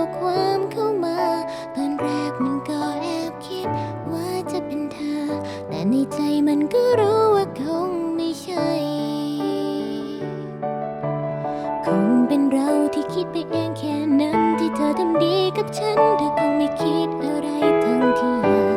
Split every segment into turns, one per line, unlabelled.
ข้อความเข้ามา ตอนแรกมันก็แอบคิดว่าจะเป็นเธอ แต่ในใจมันก็รู้ว่าคงไม่ใช่ คงเป็นเราที่คิดไปเองแค่นั้นที่เธอทำดีกับฉัน เธอคงไม่คิดอะไรทั้งที่ยาก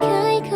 cười khờ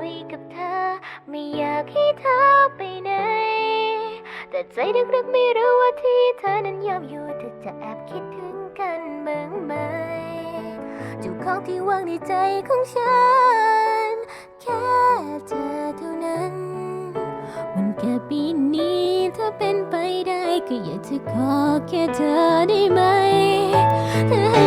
ุยกับเธอ ไม่อยากให้เธอไปไหน แต่ใจดึกๆไม่รู้ว่าที่เธอนั้นยอมอยู่เธอจะแอบคิดถึงกันบ้างไหมจุดของที่วางในใจของฉัน แค่เธอเท่านั้น มันแค่ปีนี้ถ้าเป็นไปได้ก็อยากจะขอแค่เธอได้ไหมเธอ